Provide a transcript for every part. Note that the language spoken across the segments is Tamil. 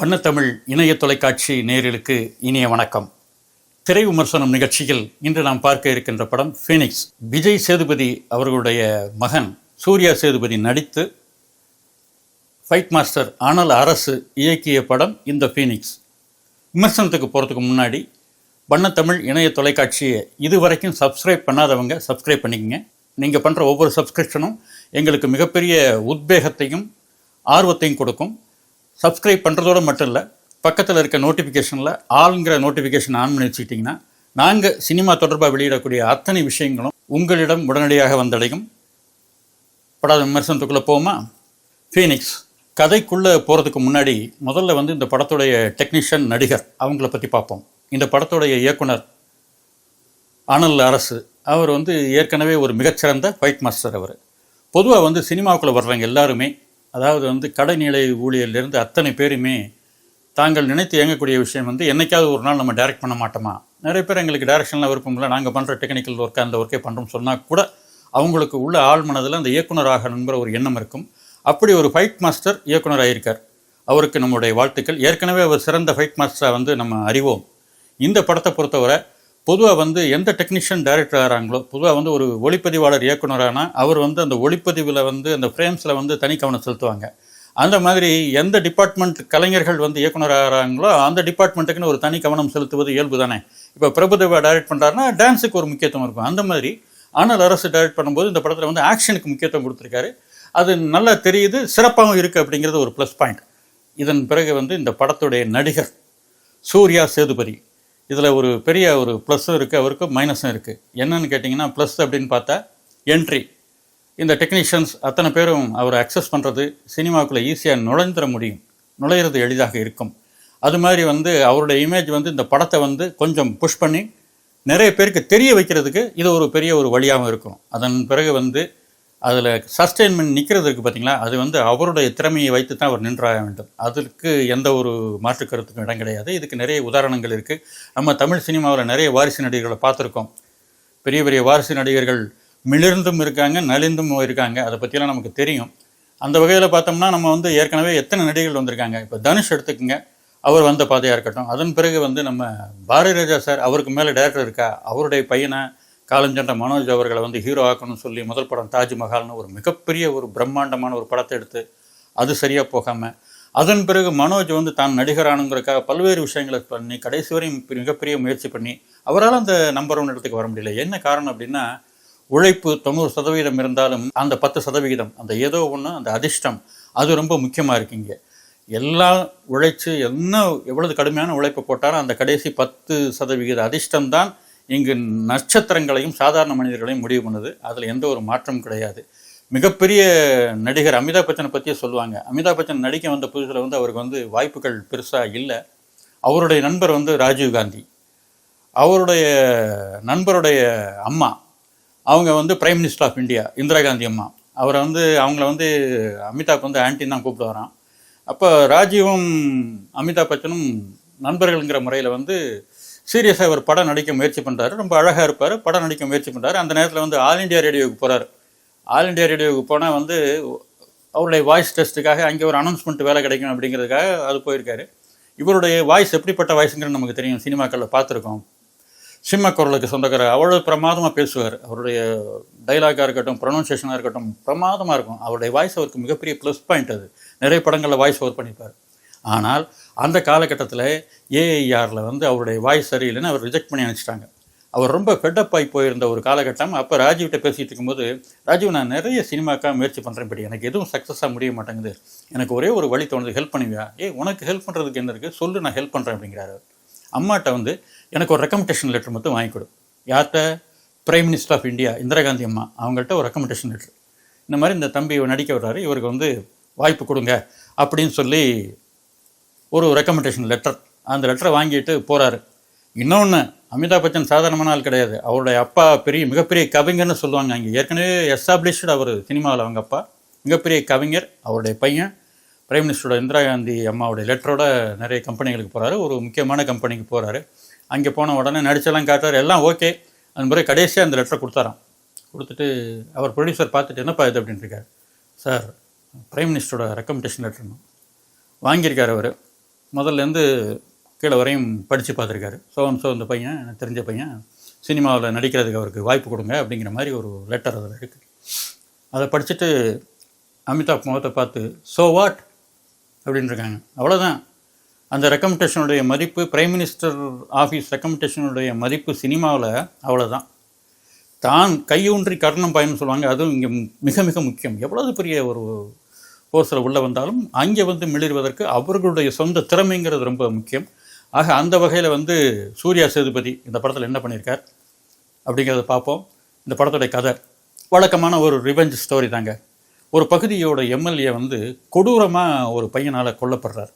வண்ணத்தமிழ் இணைய தொலைக்காட்சி நேரிலுக்கு இனிய வணக்கம். திரை விமர்சனம் நிகழ்ச்சியில் இன்று நாம் பார்க்க இருக்கின்ற படம் ஃபீனிக்ஸ் விஜய் சேதுபதி அவர்களுடைய மகன் சூர்யா சேதுபதி நடித்து ஃபைட் மாஸ்டர் ஆனல் அரசு இயக்கிய படம் இந்த ஃபீனிக்ஸ் விமர்சனத்துக்கு போகிறதுக்கு முன்னாடி வண்ணத்தமிழ் இணைய தொலைக்காட்சியை இதுவரைக்கும் சப்ஸ்கிரைப் பண்ணாதவங்க சப்ஸ்கிரைப் பண்ணிக்கங்க. நீங்கள் பண்ணுற ஒவ்வொரு சப்ஸ்கிரிப்ஷனும் எங்களுக்கு மிகப்பெரிய உத்வேகத்தையும் ஆர்வத்தையும் கொடுக்கும். சப்ஸ்கிரைப் பண்ணுறதோடு மட்டும் இல்லை பக்கத்தில் இருக்க நோட்டிஃபிகேஷனில் ஆளுங்கிற நோட்டிஃபிகேஷன் ஆன் பண்ணி வச்சுக்கிட்டிங்கன்னா நாங்கள் சினிமா தொடர்பாக வெளியிடக்கூடிய அத்தனை விஷயங்களும் உங்களிடம் உடனடியாக வந்தடையும். படாத விமர்சனத்துக்குள்ளே போமா ஃபீனிக்ஸ் கதைக்குள்ளே போகிறதுக்கு முன்னாடி முதல்ல வந்து இந்த படத்துடைய டெக்னீஷியன் நடிகர் அவங்கள பற்றி பார்ப்போம். இந்த படத்துடைய இயக்குனர் அனல் அரசு அவர் வந்து ஏற்கனவே ஒரு மிகச்சிறந்த ஃபைட் மாஸ்டர் அவர். பொதுவாக வந்து சினிமாவுக்குள்ளே வர்றவங்க எல்லாருமே அதாவது வந்து கடைநிலை ஊழியர்லேருந்து அத்தனை பேருமே தாங்கள் நினைத்து இயங்கக்கூடிய விஷயம் வந்து என்னைக்காவது ஒரு நாள் நம்ம டைரக்ட் பண்ண மாட்டோமா? நிறைய பேர் எங்களுக்கு டைரக்ஷனில் விருப்பம் இல்லை. நாங்கள் பண்ணுற டெக்னிக்கல் ஒர்க்கை அந்த ஒர்க்கே பண்ணுறோம்னு சொன்னால் கூட அவங்களுக்கு உள்ள ஆள் மனதில் அந்த இயக்குனராக நண்பர் ஒரு எண்ணம் இருக்கும். அப்படி ஒரு ஃபைட் மாஸ்டர் இயக்குனர் ஆகியிருக்கார் அவருக்கு நம்முடைய வாழ்த்துக்கள். ஏற்கனவே அவர் சிறந்த ஃபைட் மாஸ்டராக வந்து நம்ம அறிவோம். இந்த படத்தை பொறுத்தவரை பொதுவாக வந்து எந்த டெக்னீஷியன் டைரக்டர் ஆகிறாங்களோ பொதுவாக வந்து ஒரு ஒளிப்பதிவாளர் இயக்குனரானா அவர் வந்து அந்த ஒளிப்பதிவில் வந்து அந்த ஃப்ரேம்ஸில் வந்து தனி கவனம் செலுத்துவாங்க. அந்த மாதிரி எந்த டிபார்ட்மெண்ட் கலைஞர்கள் வந்து இயக்குனர் ஆகிறாங்களோ அந்த டிபார்ட்மெண்ட்டுக்குன்னு ஒரு தனி கவனம் செலுத்துவது இயல்பு தானே இப்போ பிரபுதேவா டைரக்ட் பண்ணுறாருன்னா டான்ஸுக்கு ஒரு முக்கியத்துவம் இருக்கும். அந்த மாதிரி ஆனால் அரசு டைரக்ட் பண்ணும்போது இந்த படத்தில் வந்து ஆக்ஷனுக்கு முக்கியத்துவம் கொடுத்துருக்காரு. அது நல்லா தெரியுது சிறப்பாகவும் இருக்குது அப்படிங்கிறது ஒரு ப்ளஸ் பாயிண்ட் இதன் பிறகு வந்து இந்த படத்துடைய நடிகர் சூர்யா சேதுபதி. இதில் ஒரு பெரிய ஒரு ப்ளஸ்ஸும் இருக்குது அவருக்கு மைனஸும் இருக்குது என்னன்னு கேட்டிங்கன்னா ப்ளஸ் அப்படின்னு பார்த்தா என்ட்ரி இந்த டெக்னீஷியன்ஸ் அத்தனை பேரும் அவரை அக்சஸ் பண்ணுறது சினிமாவுக்குள்ளே ஈஸியாக நுழைந்துட முடியும். நுழையிறது எளிதாக இருக்கும். அது மாதிரி வந்து அவருடைய இமேஜ் வந்து இந்த படத்தை வந்து கொஞ்சம் புஷ் பண்ணி நிறைய பேருக்கு தெரிய வைக்கிறதுக்கு இது ஒரு பெரிய ஒரு வழியாகவும் இருக்கும். அதன் பிறகு வந்து அதில் சஸ்டெயின்மெண்ட் நிற்கிறது இருக்குது பார்த்தீங்களா அது வந்து அவருடைய திறமையை வைத்து தான் அவர் நின்றாக வேண்டும். அதற்கு எந்த ஒரு மாற்று கருத்துக்கும் இடம் கிடையாது. இதுக்கு நிறைய உதாரணங்கள் இருக்குது நம்ம தமிழ் சினிமாவில் நிறைய வாரிசு நடிகர்களை பார்த்துருக்கோம். பெரிய பெரிய வாரிசு நடிகர்கள் மிளிர்ந்தும் இருக்காங்க நலிந்தும் இருக்காங்க. அதை பற்றியெல்லாம் நமக்கு தெரியும். அந்த வகையில் பார்த்தோம்னா நம்ம வந்து ஏற்கனவே எத்தனை நடிகர்கள் வந்திருக்காங்க? இப்போ தனுஷ் எடுத்துக்கோங்க. அவர் வந்த பாதையாக இருக்கட்டும். அதன் பிறகு வந்து நம்ம பாரதி ராஜா சார் அவருக்கு மேலே டேரக்டர் இருக்கா? அவருடைய பையனை? காலஞ்சென்ற மனோஜ் அவர்களை வந்து ஹீரோ ஆக்கணும்னு சொல்லி முதல் படம் தாஜ்மஹால்னு ஒரு மிகப்பெரிய ஒரு பிரம்மாண்டமான ஒரு படத்தை எடுத்து அது சரியாக போகாமல் அதன் பிறகு மனோஜ் வந்து தான் நடிகரானுங்கிறக்காக பல்வேறு விஷயங்களை பண்ணி கடைசி வரையும் மிகப்பெரிய முயற்சி பண்ணி அவரால் அந்த நம்பர் ஒன் இடத்துக்கு வர முடியல. என்ன காரணம் அப்படின்னா உழைப்பு தொண்ணூறு சதவீதம் இருந்தாலும் அந்த பத்து சதவிகிதம் அந்த ஏதோ ஒன்று அந்த அதிர்ஷ்டம் அது ரொம்ப முக்கியமாக இருக்குங்க எல்லாம் உழைச்சு என்ன எவ்வளவு கடுமையான உழைப்பு போட்டாலும் அந்த கடைசி பத்து சதவிகித அதிர்ஷ்டம் தான் இங்கு நட்சத்திரங்களையும் சாதாரண மனிதர்களையும் முடிவு பண்ணுது. அதில் எந்த ஒரு மாற்றமும் கிடையாது. மிகப்பெரிய நடிகர் அமிதாப் பச்சனை பற்றியே சொல்லுவாங்க. அமிதாப் பச்சன் நடிக்க வந்த புதுசில் வந்து அவருக்கு வந்து வாய்ப்புகள் பெருசாக இல்லை. அவருடைய நண்பர் வந்து ராஜீவ் காந்தி. அவருடைய நண்பருடைய அம்மா அவங்க வந்து prime minister of India Indira Gandhi அம்மா. அவரை வந்து அவங்கள வந்து அமிதாப் வந்து ஆன்டின் தான் கூப்பிட்டு வரான். அப்போ ராஜீவும் அமிதாப் பச்சனும் நண்பர்கள்ங்கிற முறையில் வந்து சீரியஸாக ஒரு படம் நடிக்க முயற்சி பண்ணுறாரு ரொம்ப அழகாக இருப்பார். படம் நடிக்க முயற்சி பண்ணுறாரு அந்த நேரத்தில் வந்து ஆல் இண்டியா ரேடியோவுக்கு போகிறார் ஆல் இண்டியா ரேடியோவுக்கு போனால் வந்து அவருடைய வாய்ஸ் டெஸ்ட்டுக்காக அங்கே ஒரு அனௌன்ஸ்மெண்ட் வேலை கிடைக்கும் அப்படிங்கிறதுக்காக அது போயிருக்காரு. இவருடைய வாய்ஸ் எப்படிப்பட்ட வாய்ஸுங்கிறது நமக்கு தெரியும். சினிமாக்களில் பார்த்துருக்கோம். சிம்ம குரலுக்கு சொந்தக்காரர் அவ்வளோ பிரமாதமாக பேசுவார். அவருடைய டைலாக்காக இருக்கட்டும் ப்ரொனன்சியேஷனாக இருக்கட்டும் பிரமாதமாக இருக்கும். அவருடைய வாய்ஸ் அவருக்கு மிகப்பெரிய ப்ளஸ் பாயிண்ட் அது. நிறைய படங்களில் வாய்ஸ் ஓவர் பண்ணிப்பார். ஆனால் அந்த காலகட்டத்தில் ஏஐஆரில் வந்து அவருடைய வாய்ஸ் சரியில்லைன்னு அவர் ரிஜெக்ட் பண்ணி அனுப்பிச்சிட்டாங்க. அவர் ரொம்ப ஃபெட்டப் ஆகி போயிருந்த ஒரு காலகட்டம். அப்போ ராஜீவ்கிட்ட பேசிகிட்டு இருக்கும்போது ராஜீவ் நான் நிறைய சினிமாக்காக முயற்சி பண்ணுறேன் படி. எனக்கு எதுவும் சக்ஸஸாக முடிய மாட்டேங்குது. எனக்கு ஒரே ஒரு வழி தோணுது ஹெல்ப் பண்ணுவியா? ஏ உனக்கு ஹெல்ப் பண்ணுறதுக்கு என்ன இருக்குது சொல்லு நான் ஹெல்ப் பண்ணுறேன் அப்படிங்கிறாரு அம்மாட்ட வந்து எனக்கு ஒரு ரெக்கமெண்டேஷன் லெட்டர் மட்டும் வாங்கி கொடு. யார்கிட்ட? Prime minister of India Indira Gandhi அம்மா. அவங்கள்ட்ட ஒரு ரெக்கமெண்டேஷன் லெட்டர் இந்த மாதிரி இந்த தம்பி நடிக்க வர்றாரு. இவருக்கு வந்து வாய்ப்பு கொடுங்க அப்படின்னு சொல்லி ஒரு ரெக்கமெண்டேஷன் லெட்டர் அந்த லெட்டரை வாங்கிட்டு போகிறாரு இன்னொன்று அமிதாப் பச்சன் சாதாரணமான ஆள் கிடையாது. அவருடைய அப்பா பெரிய மிகப்பெரிய கவிஞர்னு சொல்லுவாங்க அங்கே. ஏற்கனவே எஸ்டாப்ளிஷ்டு அவர் சினிமாவில் அவங்க அப்பா. மிகப்பெரிய கவிஞர் அவருடைய பையன். பிரைம் மினிஸ்டரோட இந்திரா காந்தி அம்மாவுடைய லெட்டரோட நிறைய கம்பெனிகளுக்கு போகிறாரு ஒரு முக்கியமான கம்பெனிக்கு போகிறாரு அங்கே போன உடனே நடிச்செல்லாம் காட்டுறாரு. எல்லாம் ஓகே அந்த முறை கடைசியாக அந்த லெட்டரை கொடுத்தாராம் கொடுத்துட்டு அவர் ப்ரொடியூசர் பார்த்துட்டு என்னப்பா இது அப்படின்ட்டு இருக்கார். சார் பிரைம் மினிஸ்டரோட ரெக்கமெண்டேஷன் லெட்டர்னு வாங்கியிருக்கார் அவர். முதல்லேருந்து கீழே வரையும் படித்து பார்த்துருக்காரு. சோன் ஸோ இந்த பையன் எனக்கு தெரிஞ்ச பையன் சினிமாவில் நடிக்கிறதுக்கு அவருக்கு வாய்ப்பு கொடுங்க அப்படிங்கிற மாதிரி ஒரு லெட்டர் அதில் இருக்குது அதை படிச்சுட்டு அமிதாப் முகத்தை பார்த்து ஸோ வாட் அப்படின்னு இருக்காங்க அவ்வளோதான் அந்த ரெக்கமெண்டேஷனுடைய மதிப்பு பிரைம் மினிஸ்டர் ஆஃபீஸ் ரெக்கமெண்டேஷனுடைய மதிப்பு சினிமாவில் அவ்வளோதான் தான் கையூன்றி கர்ணம் பயன்னு சொல்லுவாங்க அதுவும் இங்கே மிக மிக முக்கியம். எவ்வளவு பெரிய ஒரு போர்ஸில் உள்ளே வந்தாலும் அங்கே வந்து மிளிர்வதற்கு அவர்களுடைய சொந்த திறமைங்கிறது ரொம்ப முக்கியம். ஆக அந்த வகையில் வந்து சூர்யா சேதுபதி இந்த படத்தில் என்ன பண்ணியிருக்கார் அப்படிங்கிறத பார்ப்போம். இந்த படத்துடைய கதை. வழக்கமான ஒரு ரிவெஞ்ச் ஸ்டோரி தாங்க. ஒரு பகுதியோட எம்எல்ஏ வந்து கொடூரமாக ஒரு பையனால் கொல்லப்படுறார்.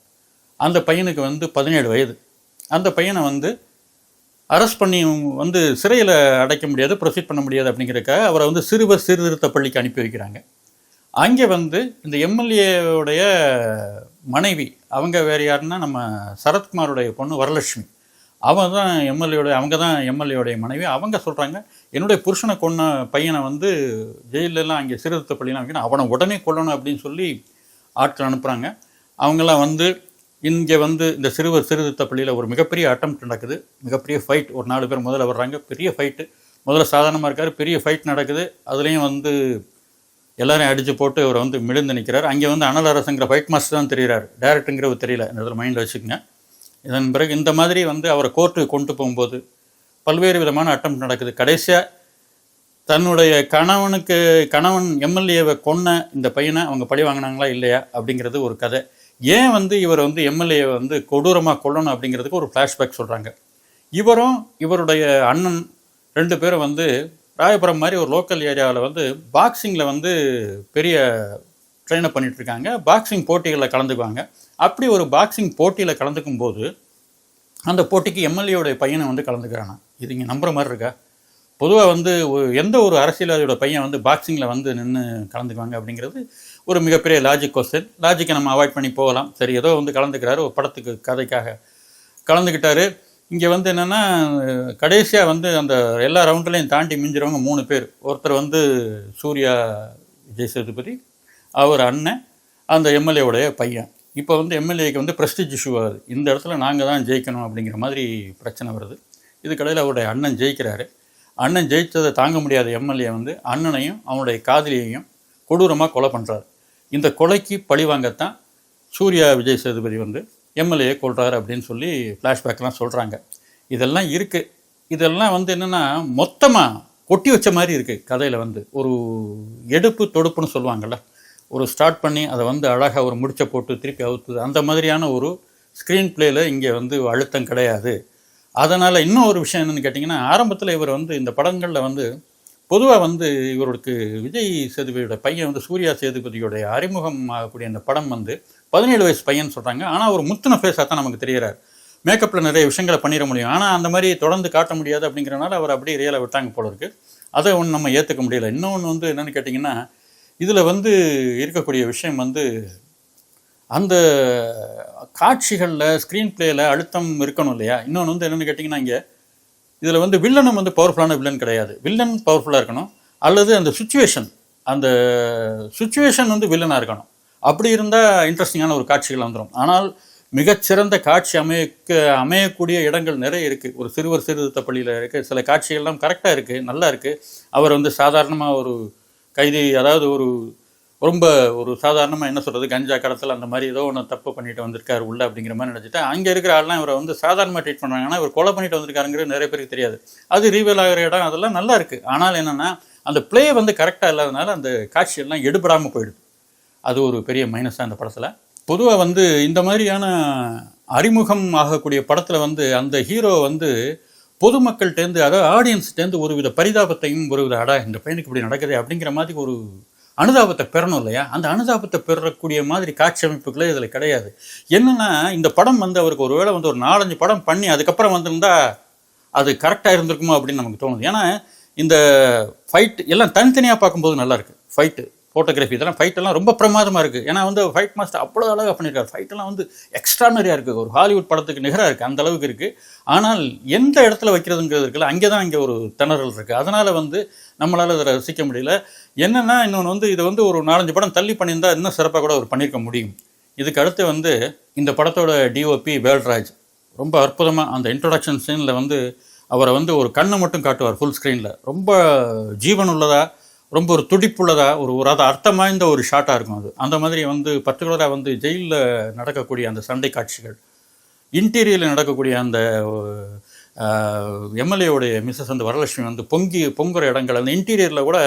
அந்த பையனுக்கு வந்து பதினேழு வயது. அந்த பையனை வந்து அரெஸ்ட் பண்ணி வந்து சிறையில் அடைக்க முடியாது ப்ரொசீட் பண்ண முடியாது அப்படிங்கிறக்க அவரை வந்து சிறுவர் சீர்திருத்த பள்ளிக்கு அனுப்பி வைக்கிறாங்க. அங்கே வந்து இந்த எம்எல்ஏவுடைய மனைவி அவங்க வேறு யாருன்னா நம்ம சரத்குமாருடைய பொண்ணு வரலட்சுமி. அவன் தான் எம்எல்ஏடைய அவங்க தான் எம்எல்ஏவுடைய மனைவி. அவங்க சொல்கிறாங்க என்னுடைய புருஷனை கொன்ன பையனை வந்து ஜெயிலெல்லாம் அங்கே சீர்திருத்த பள்ளியெலாம் வைக்கணும். அவனை உடனே கொல்லணும் அப்படின்னு சொல்லி ஆட்கள் அனுப்புகிறாங்க அவங்கெல்லாம் வந்து இங்கே வந்து இந்த சிறுவர் சீர்திருத்த பள்ளியில் ஒரு மிகப்பெரிய அட்டம் நடக்குது. மிகப்பெரிய ஃபைட் ஒரு நாலு பேர் முதல்ல வர்றாங்க. பெரிய ஃபைட்டு முதல்ல சாதாரணமாக இருக்கார். பெரிய ஃபைட் நடக்குது. அதுலேயும் வந்து எல்லாரையும் அடித்து போட்டு இவர் வந்து மிழுந்து நிற்கிறார் அங்கே வந்து அனல் அரசுங்கிற ஃபைட் மாஸ்டர் தான் தெரிகிறார் டேரக்டருங்கிறவர் தெரியல இந்த இதில் மைண்டில் வச்சுக்கோங்க. இதன் பிறகு இந்த மாதிரி வந்து அவரை கோர்ட்டுக்கு கொண்டு போகும்போது பல்வேறு விதமான அட்டம் நடக்குது. கடைசியாக தன்னுடைய கணவனுக்கு கணவன் எம்எல்ஏவை கொன்ன இந்த பையனை அவங்க பழி வாங்கினாங்களா இல்லையா அப்படிங்கிறது ஒரு கதை. ஏன் வந்து இவர் வந்து எம்எல்ஏ வந்து கொடூரமாக கொல்லணும் அப்படிங்கிறதுக்கு ஒரு ஃப்ளாஷ்பேக் சொல்கிறாங்க இவரும் இவருடைய அண்ணன் ரெண்டு பேரும் வந்து ராயபுரம் மாதிரி ஒரு லோக்கல் ஏரியாவில் வந்து பாக்ஸிங்கில் வந்து பெரிய ட்ரெயினப் பண்ணிகிட்ருக்காங்க பாக்ஸிங் போட்டிகளில் கலந்துக்குவாங்க. அப்படி ஒரு பாக்ஸிங் போட்டியில் கலந்துக்கும் போது அந்த போட்டிக்கு எம்எல்ஏவுடைய பையனை வந்து கலந்துக்கிறானா? இது இங்கே நம்புற மாதிரி இருக்கா? பொதுவாக வந்து எந்த ஒரு அரசியல்வாதியோட பையன் வந்து பாக்ஸிங்கில் வந்து நின்று கலந்துக்குவாங்க அப்படிங்கிறது ஒரு மிகப்பெரிய லாஜிக் கொஸ்டின் லாஜிக்கை நம்ம அவாய்ட் பண்ணி போகலாம். சரி ஏதோ வந்து கலந்துக்கிறாரு. ஒரு படத்துக்கு கதைக்காக கலந்துக்கிட்டாரு. இங்கே வந்து என்னென்னா கடைசியாக வந்து அந்த எல்லா ரவுண்ட்லையும் தாண்டி மிஞ்சிறவங்க மூணு பேர். ஒருத்தர் வந்து சூர்யா விஜய் சேதுபதி அவர் அண்ணன் அந்த எம்எல்ஏவுடைய பையன். இப்போ வந்து எம்எல்ஏக்கு வந்து ப்ரெஸ்டிஜ் இஷ்யூ ஆகுது. இந்த இடத்துல நாங்கள் தான் ஜெயிக்கணும் அப்படிங்கிற மாதிரி பிரச்சனை வருது. இதுக்கடையில் அவருடைய அண்ணன் ஜெயிக்கிறாரு. அண்ணன் ஜெயித்ததை தாங்க முடியாத எம்எல்ஏ வந்து அண்ணனையும் அவனுடைய காதலியையும் கொடூரமாக கொலை பண்ணுறாரு இந்த கொலைக்கு பழி வாங்கத்தான் சூர்யா விஜய் சேதுபதி வந்து எம்எல்ஏ கொள்கிறார் அப்படின்னு சொல்லி ஃப்ளாஷ்பேக்லாம் சொல்கிறாங்க இதெல்லாம் இருக்குது இதெல்லாம் வந்து என்னென்னா மொத்தமாக கொட்டி வச்ச மாதிரி இருக்குது கதையில் வந்து. ஒரு எடுப்பு தொடுப்புன்னு சொல்லுவாங்கள்ல ஒரு ஸ்டார்ட் பண்ணி அதை வந்து அழகாக ஒரு முடிச்ச போட்டு திருப்பி அவுத்துது அந்த மாதிரியான ஒரு ஸ்க்ரீன் பிளேயில் இங்கே வந்து அழுத்தம் கிடையாது. அதனால் இன்னும் ஒரு விஷயம் என்னென்னு கேட்டிங்கன்னா ஆரம்பத்தில் இவர் வந்து இந்த படங்களில் வந்து பொதுவாக வந்து இவருக்கு விஜய் சேதுபதியோட பையன் வந்து சூர்யா சேதுபதியோடைய அறிமுகம் ஆகக்கூடிய அந்த படம் வந்து பதினேழு வயசு பையன் சொல்கிறாங்க ஆனால் ஒரு முத்தின ஃபேஸாக தான் நமக்கு தெரிகிறார். மேக்கப்பில் நிறைய விஷயங்களை பண்ணிட முடியும். ஆனால் அந்த மாதிரி தொடர்ந்து காட்ட முடியாது அப்படிங்கிறனால அவர் அப்படியே ரியலாக விட்டாங்க போல இருக்கு. அதை ஒன்று நம்ம ஏற்றுக்க முடியல. இன்னொன்று வந்து என்னென்னு கேட்டிங்கன்னா இதில் வந்து இருக்கக்கூடிய விஷயம் வந்து அந்த காட்சிகளில் ஸ்க்ரீன் பிளேயில் அழுத்தம் இருக்கணும் இல்லையா? இன்னொன்று வந்து என்னென்னு கேட்டிங்கன்னா இங்கே இதில் வந்து வில்லனும் வந்து பவர்ஃபுல்லான வில்லன் கிடையாது. வில்லன் பவர்ஃபுல்லாக இருக்கணும். அல்லது அந்த சுச்சுவேஷன் அந்த சுச்சுவேஷன் வந்து வில்லனாக இருக்கணும். அப்படி இருந்தால் இன்ட்ரெஸ்டிங்கான ஒரு காட்சிகள் வந்துடும் ஆனால் மிகச்சிறந்த காட்சி அமைக்க அமையக்கூடிய இடங்கள் நிறைய இருக்குது ஒரு சிறுவர் சீர்திருத்த பள்ளியில் இருக்குது சில காட்சிகள்லாம் கரெக்டாக இருக்குது நல்லா இருக்குது அவர் வந்து சாதாரணமாக ஒரு கைதி அதாவது ஒரு ரொம்ப ஒரு சாதாரணமாக என்ன சொல்கிறது கஞ்சா கடத்தல் அந்த மாதிரி ஏதோ ஒன்று தப்பு பண்ணிட்டு வந்திருக்காரு உள்ள அப்படிங்கிற மாதிரி நினச்சிட்டு அங்கே இருக்கிற ஆள்லாம் இவரை வந்து சாதாரணமாக ட்ரீட் பண்ணுறாங்க ஆனால் இவர் கொலை பண்ணிட்டு வந்திருக்காருங்கிறது நிறைய பேருக்கு தெரியாது. அது ரீவல் ஆகிற இடம் அதெல்லாம் நல்லா இருக்குது ஆனால் என்னென்னா அந்த ப்ளே வந்து கரெக்டாக இல்லாதனால அந்த காட்சியெல்லாம் எடுபடாமல் போயிடுது. அது ஒரு பெரிய மைனஸ் அந்த படத்தில். பொதுவாக வந்து இந்த மாதிரியான அறிமுகம் ஆகக்கூடிய படத்தில் வந்து அந்த ஹீரோ வந்து பொதுமக்கள்கிட்டேருந்து அதாவது ஆடியன்ஸ்கிட்டேருந்து ஒரு வித பரிதாபத்தையும் ஒரு வித அடா இந்த பையனுக்கு இப்படி நடக்குது அப்படிங்கிற மாதிரி ஒரு அனுதாபத்தை பெறணும் இல்லையா? அந்த அனுதாபத்தை பெறக்கூடிய மாதிரி காட்சி அமைப்புகளே இதில் கிடையாது. என்னென்னா இந்த படம் வந்து அவருக்கு ஒரு வேளை வந்து ஒரு நாலஞ்சு படம் பண்ணி அதுக்கப்புறம் வந்திருந்தா அது கரெக்டாக இருந்திருக்குமோ அப்படின்னு நமக்கு தோணுது. ஏன்னா இந்த ஃபைட் எல்லாம் தனித்தனியாக பார்க்கும்போது நல்லாயிருக்கு ஃபைட்டு ஃபோட்டோகிராஃபி இதெல்லாம் ஃபைட்டெல்லாம் ரொம்ப பிரமாதமாக இருக்குது ஏன்னா வந்து ஃபைட் மாஸ்டர் அவ்வளோ அழகாக பண்ணியிருக்காரு ஃபைட்டெல்லாம் வந்து எக்ஸ்ட்ரானரியாக இருக்குது ஒரு ஹாலிவுட் படத்துக்கு நிகராக இருக்குது அந்த அளவுக்கு இருக்குது ஆனால் எந்த இடத்துல வைக்கிறதுங்கிறது இருக்குல்ல அங்கே தான் இங்கே ஒரு திணறல் இருக்குது அதனால் வந்து நம்மளால் அதை ரசிக்க முடியல. என்னென்னா இன்னொன்று வந்து இதை வந்து ஒரு நாலஞ்சு படம் தள்ளி பண்ணியிருந்தால் இன்னும் சிறப்பாக கூட அவர் பண்ணியிருக்க முடியும். இதுக்கு அடுத்து வந்து இந்த படத்தோட டிஓபி வேல்ராஜ். ரொம்ப அற்புதமாக அந்த இன்ட்ரொடக்ஷன் சீனில் வந்து அவரை வந்து ஒரு கண்ணை மட்டும் காட்டுவார் ஃபுல் ஸ்க்ரீனில் ரொம்ப ஜீவனுள்ளதாக ரொம்ப ஒரு துடிப்புள்ளதாக ஒரு ஒரு அது அர்த்தம் வாய்ந்த ஒரு ஷாட்டாக இருக்கும் அது. அந்த மாதிரி வந்து பர்டிகுலராக வந்து ஜெயிலில் நடக்கக்கூடிய அந்த சண்டை காட்சிகள் இன்டீரியரில் நடக்கக்கூடிய அந்த எம்எல்ஏவுடைய மிஸ்ஸஸ் அந்த வரலட்சுமி வந்து பொங்கி பொங்குற இடங்கள் அந்த இன்டீரியரில் கூட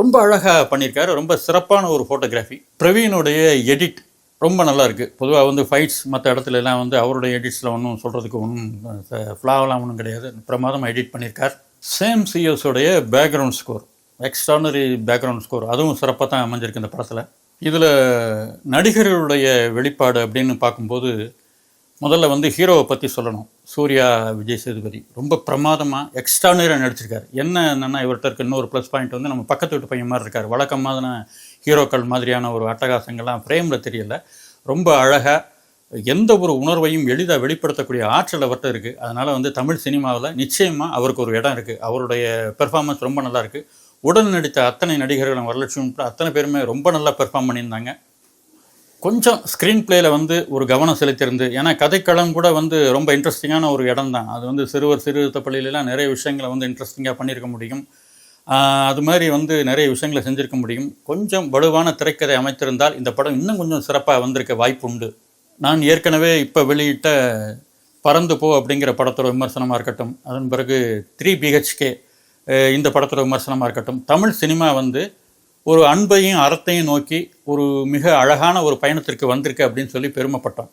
ரொம்ப அழகாக பண்ணியிருக்காரு. ரொம்ப சிறப்பான ஒரு ஃபோட்டோகிராஃபி பிரவீனுடைய எடிட் ரொம்ப நல்லா இருக்குது பொதுவாக வந்து ஃபைட்ஸ் மற்ற இடத்துல எல்லாம் வந்து அவருடைய எடிட்ஸில் ஒன்றும் சொல்கிறதுக்கு ஒன்றும் ஃப்ளாவெலாம் ஒன்றும் கிடையாது. பிரமாதமாக எடிட் பண்ணியிருக்கார். Same சிஎஸோடைய background score extraordinary background score அதுவும் சிறப்பாக தான் அமைஞ்சிருக்கு இந்த படத்தில். இதில் நடிகர்களுடைய வெளிப்பாடு அப்படின்னு பார்க்கும்போது முதல்ல வந்து ஹீரோவை பற்றி சொல்லணும். சூர்யா விஜய் சேதுபதி. ரொம்ப பிரமாதமாக எக்ஸ்ட்ரானரியாக நடிச்சிருக்காரு. என்ன என்னென்னா இவர்கிட்ட இருக்க இன்னொரு ப்ளஸ் பாயிண்ட் வந்து நம்ம பக்கத்து வீட்டு பையன் மாதிரி இருக்கார். வழக்கமான ஹீரோக்கள் மாதிரியான ஒரு அட்டகாசங்கள்லாம் ஃப்ரேமில் தெரியல. ரொம்ப அழகாக எந்த ஒரு உணர்வையும் எளிதாக வெளிப்படுத்தக்கூடிய ஆற்றல் அவர்கிட்ட இருக்குது அதனால் வந்து தமிழ் சினிமாவில் நிச்சயமாக அவருக்கு ஒரு இடம் இருக்குது அவருடைய பெர்ஃபார்மன்ஸ் ரொம்ப நல்லா இருக்குது உடன் நடித்த அத்தனை நடிகர்களும் வரலட்சுமி அத்தனை பேருமே ரொம்ப நல்லா பெர்ஃபார்ம் பண்ணியிருந்தாங்க. கொஞ்சம் ஸ்க்ரீன் பிளேயில் வந்து ஒரு கவனம் செலுத்தியிருந்து ஏன்னா கதைக்களம் கூட வந்து ரொம்ப இன்ட்ரெஸ்டிங்கான ஒரு இடம் தான் அது வந்து சிறுவர் சிறுத்த பள்ளியிலலாம் நிறைய விஷயங்களை வந்து இன்ட்ரெஸ்டிங்காக பண்ணியிருக்க முடியும். அது மாதிரி வந்து நிறைய விஷயங்களை செஞ்சுருக்க முடியும். கொஞ்சம் வலுவான திரைக்கதை அமைத்திருந்தால் இந்த படம் இன்னும் கொஞ்சம் சிறப்பாக வந்திருக்க வாய்ப்பு உண்டு. நான் ஏற்கனவே இப்போ வெளியிட்ட பறந்து போ அப்படிங்கிற படத்தோட விமர்சனமாக இருக்கட்டும். அதன் பிறகு த்ரீ பிஹெச்கே இந்த படத்தோட விமர்சனமாக இருக்கட்டும். தமிழ் சினிமா வந்து ஒரு அன்பையும் அறத்தையும் நோக்கி ஒரு மிக அழகான ஒரு பயணத்திற்கு வந்திருக்கு அப்படின்னு சொல்லி பெருமைப்பட்டோம்.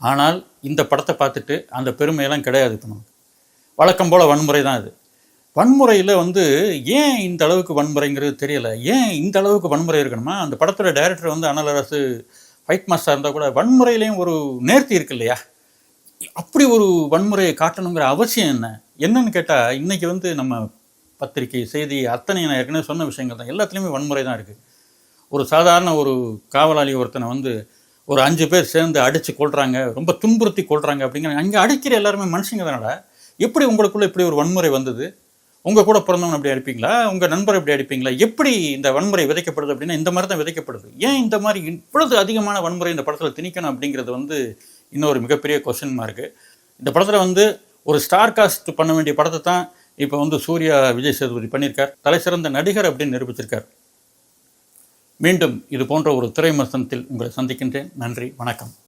ஆனால் இந்த படத்தை பார்த்துட்டு அந்த பெருமையெல்லாம் கிடையாது இப்போ நமக்கு. வழக்கம் போல் வன்முறை தான் இது. வன்முறையில் வந்து ஏன் இந்த அளவுக்கு வன்முறைங்கிறது தெரியலை. ஏன் இந்த அளவுக்கு வன்முறை இருக்கணுமா? அந்த படத்தோட டைரக்டர் வந்து அனலரசு ஃபைட் மாஸ்டர் இருந்தால் கூட வன்முறையிலையும் ஒரு நேர்த்தி இருக்கு இல்லையா? அப்படி ஒரு வன்முறையை காட்டணுங்கிற அவசியம் என்ன? என்னன்னு கேட்டால் இன்றைக்கி வந்து நம்ம பத்திரிகை செய்தி அத்தனை நான் ஏற்கனவே சொன்ன விஷயங்கள் தான். எல்லாத்துலேயுமே வன்முறை தான் இருக்குது ஒரு சாதாரண ஒரு காவலாளி ஒருத்தனை வந்து ஒரு அஞ்சு பேர் சேர்ந்து அடித்து கொள்கிறாங்க ரொம்ப துன்புறுத்தி கொள்கிறாங்க அப்படிங்கிற அங்கே அடிக்கிற எல்லாருமே மனுஷங்க தானடா எப்படி உங்களுக்குள்ளே இப்படி ஒரு வன்முறை வந்தது? உங்கள் கூட பிறந்தவன் அப்படி அடிப்பீங்களா? உங்கள் நண்பர் இப்படி அடிப்பீங்களா? எப்படி இந்த வன்முறை விதைக்கப்படுது அப்படின்னா இந்த மாதிரி தான் விதைக்கப்படுது. ஏன் இந்த மாதிரி இவ்வளவு அதிகமான வன்முறை இந்த படத்தில் திணிக்கணும் அப்படிங்கிறது வந்து இன்னொரு மிகப்பெரிய கொஸ்டின் மார்க்கு இந்த படத்தில் வந்து ஒரு ஸ்டார் காஸ்ட் பண்ண வேண்டிய படத்தை தான் இப்போ வந்து சூர்யா விஜய் சேதுபதி பண்ணியிருக்கார். தலை சிறந்த நடிகர் அப்படின்னு நிரூபிச்சிருக்கார். மீண்டும் இது போன்ற ஒரு திரைமசனத்தில் உங்களை சந்திக்கின்றேன். நன்றி வணக்கம்.